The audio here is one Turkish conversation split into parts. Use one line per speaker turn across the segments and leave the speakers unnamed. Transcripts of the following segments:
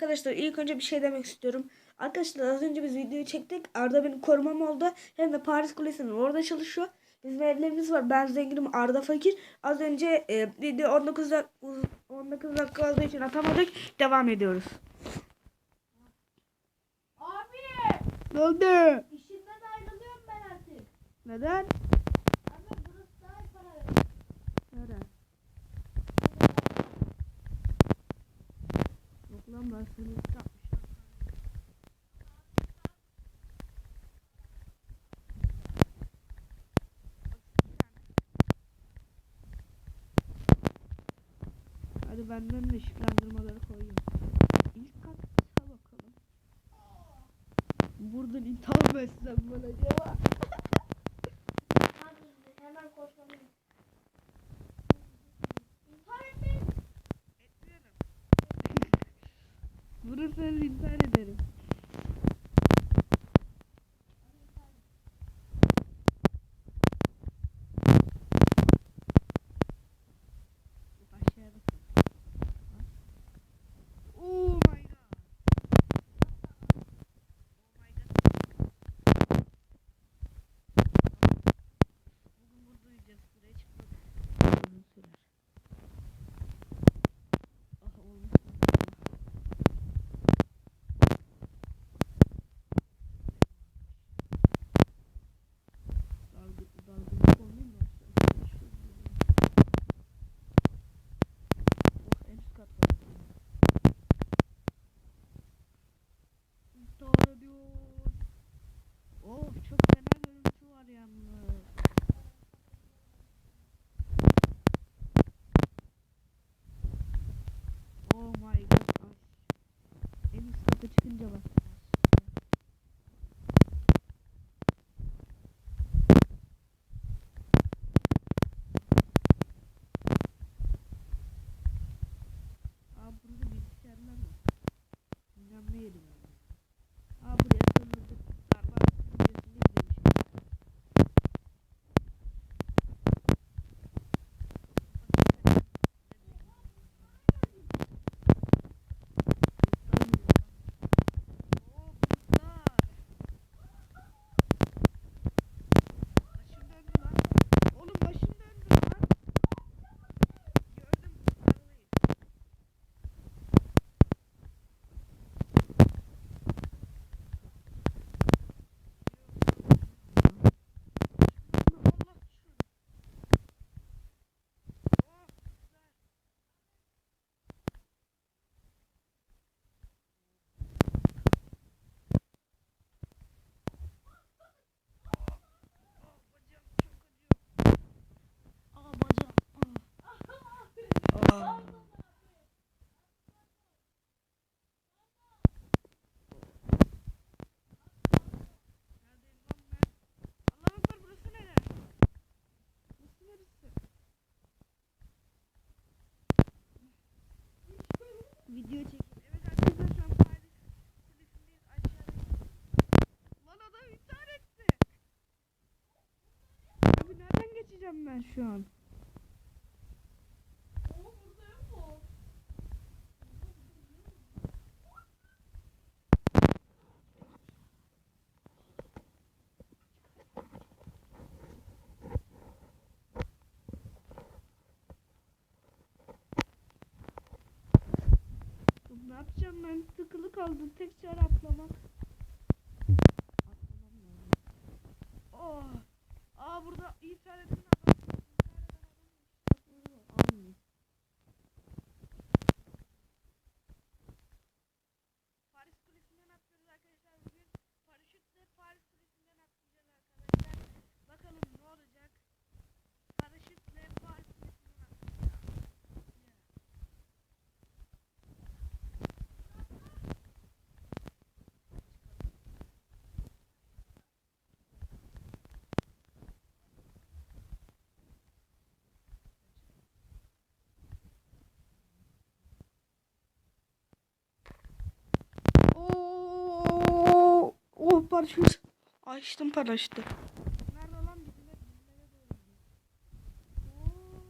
Arkadaşlar ilk önce bir şey demek istiyorum. Arkadaşlar az önce biz videoyu çektik. Arda benim korumam oldu. Hem de Paris Kulesi'nin orada çalışıyor. Bizim evlerimiz var. Ben zenginim Arda fakir. Az önce e, video 19 dak 19 dakika olduğu için atamadık. Devam ediyoruz.
Abi
Ne oldu?
işinden ayrılıyorum ben artık.
Neden?
Ama burası daha iyi para veriyor.
Neden? Yok lan ben seni yapmışım. Hadi benden de ışıklandırmaları koyayım. İlk kata bakalım. Buradan intihar etsem ben acaba?
Hemen koşmalıyım.
Vurursanız intihar ederim. Nereden geçeceğim ben şu an? Ne yapacağım ben? Tıkılı kaldım. Tek çare atlamak. Atlamam lazım. Oh. Aa burada intihar eden adam. İntihar eden adam. Almayayım. Paris Kulesi'nden atlıyoruz arkadaşlar bugün. Paraşütle Paris Kulesi'nden atlayacağız arkadaşlar. Bakalım ne olacak. Paraşütle Paris Kulesi'nden atlayacağız. Yeah. Oo, oh paraşüt. Açtım paraşütü. Nerede lan dibine dibine doğru gidiyor. Oo.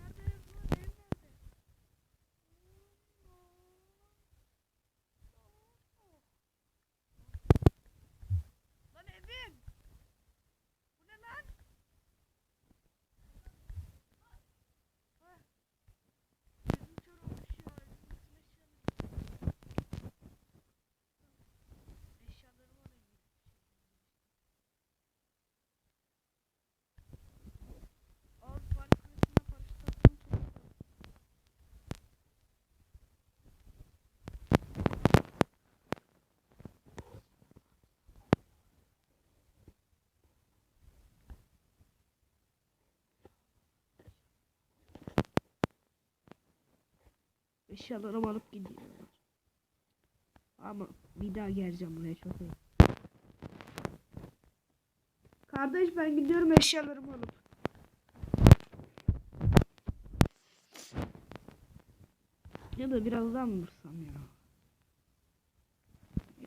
Nerede bu? Ev nerede? Eşyalarımı alıp gidiyorlar. Ama bir daha geleceğim buraya çok iyi. Kardeş ben gidiyorum eşyalarımı alıp. Ya da biraz daha mı vursam ya?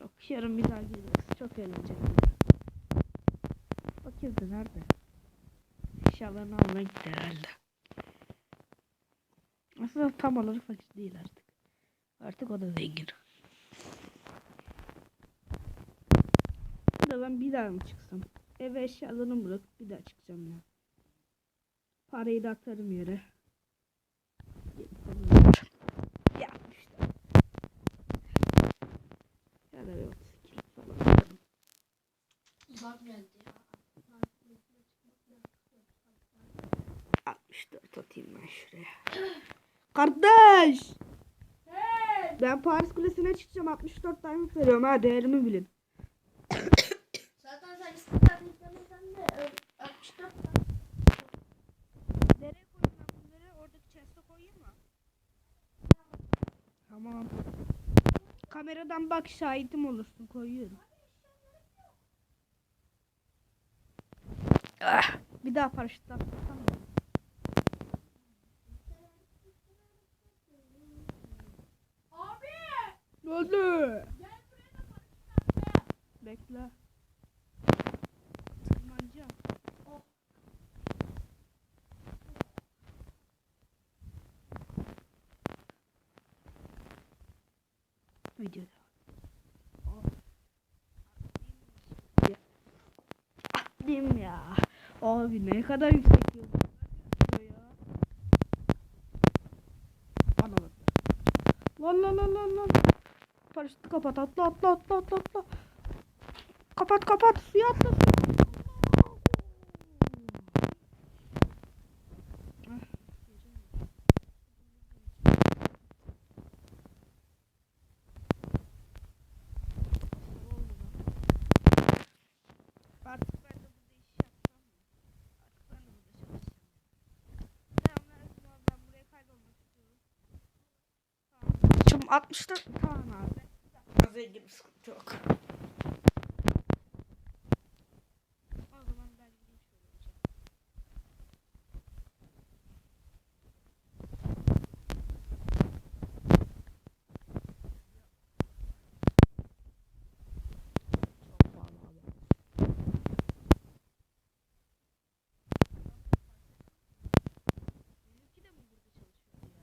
Yok yarın bir daha geliriz. Çok eğlenceli. Bakayım nerede? Eşyalarını almaya gitti herhalde. Aslında tam olarak fakir değil artık. Artık o da zengin. Ya da ben bir daha mı çıksam? Eve eşyalarını bırakıp bir daha çıkacağım ya. Parayı da atarım yere. Ya işte. Ya da yok.
Bak geldi ya.
64 atayım ben şuraya. Kardeş!
Hey!
Ben Paris Kulesi'ne çıkacağım. 64 tane veriyorum ha. Değerimi bilin.
Zaten sen istikrarını sen de ö, 64 tane.
Nereye koyayım bunları? Oradaki chest'e koyayım mı? Tamam. Kameradan bak şahidim olursun. Koyuyorum. Ah, bir daha paraşütle atlasam mı?
Abi!
Ne oldu? Bekle. Tırmanacağım.
Oh.
Videoda. Atlayayım ya. Abi ne kadar yüksek yıldızlar gözüküyor ya. Ana bak. Lan lan lan lan lan. Paraşütü kapat atla atla atla atla atla. Kapat kapat. Suya atla. Şimdi 64 mi? Tamam abi. Az ilgili sıkıntı yok. O zaman ben gideyim şöyle hocam. Çok pahalı abi. Bizimki de mi burada çalışıyordu ya?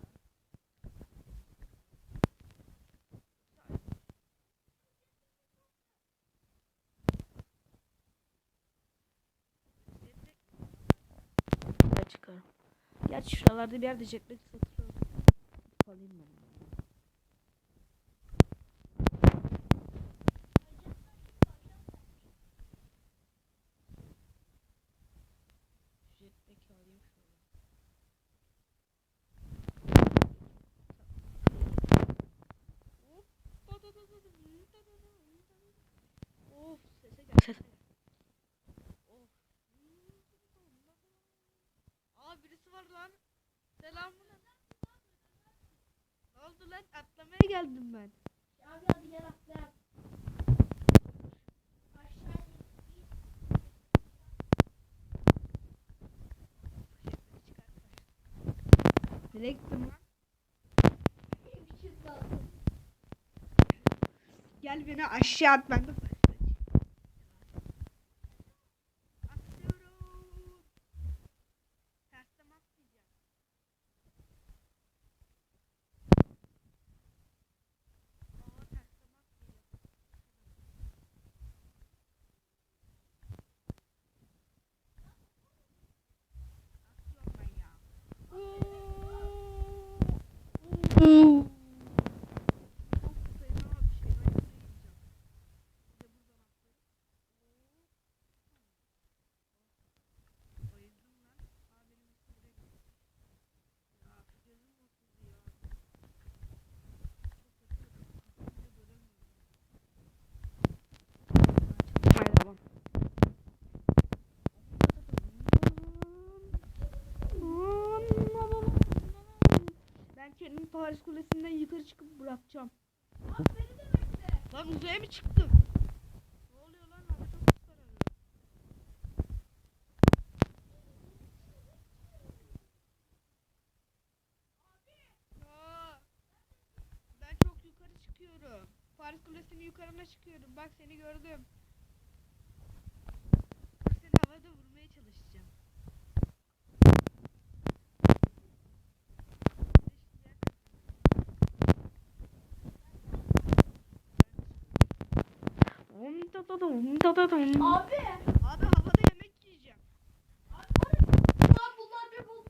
Ben çıkarım. Gerçi şuralarda bir yerde jetpack satılıyor. Gidip Alayım ben. onu. Jetpack alayım şöyle. Hop, da da da da da, hı, da da da, hı, da da da. Of sese gel. Sese gel. Of. Aa birisi var lan. Selamun Ne oldu lan? Atlamaya geldim ben.
Abi hadi gel atla.
Nereye gittim lan?
Kaldı.
Gel beni aşağı at ben de Atlıyorum. Tersten atlayacağım. Aa tersten atlayacağım. Atlıyorum ben ya. Oo. Çok fena bir şey. Ben şuraya gideceğim. Bir de buradan atlarım. Oo. Bayıldım lan. Aa benim üstüm direkt. Ya gözüm bozuldu ya. Çok kötü. Bir de göremiyorum. Haydi devam. Ben kendimi Paris Kulesi'nden yukarı çıkıp bırakacağım.
Abi beni de bekle.
Lan uzaya mı çıktım? Ne oluyor lan? Hava çok pis kararıyor. Aa, Ben çok yukarı çıkıyorum. Paris Kulesi'nin yukarına çıkıyorum. Bak seni gördüm. Dur seni havada vurmaya çalışacağım. Um da da da um da da da um.
Abi.
Abi havada yemek yiyeceğim.
Lan bunlar bir bul.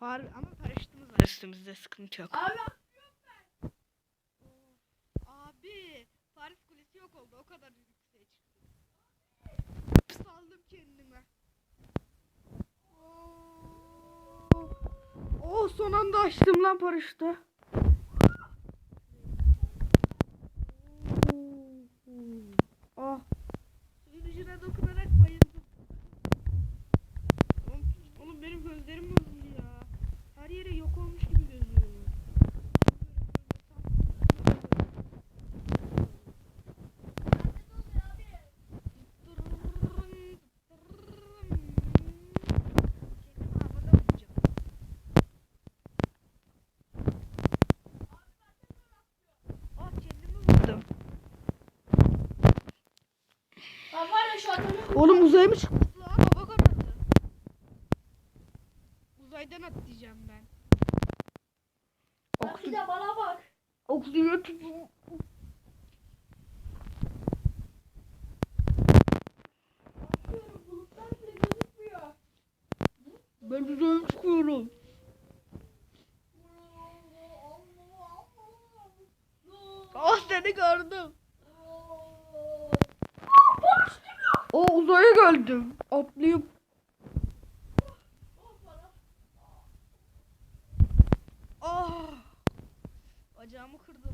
Harbi ama paraşütümüz var üstümüzde sıkıntı yok.
Abi.
Abi Paris Kulesi yok oldu o kadar yükseğe çıktım. Saldım kendime. Oo. Oh son anda açtım lan paraşütü.
Şu adamı.
Oğlum uzaya mı çıktık lan? Hava karardı. Uzaydan atlayacağım ben.
Bak bir de bana bak.
Oksijen tutun.
Bakıyorum bulutlar bile gözükmüyor.
Ben uzaya çıkıyorum. Ah seni gördüm. O uzaya geldim. Atlayıp. Ah. Bacağımı kırdım.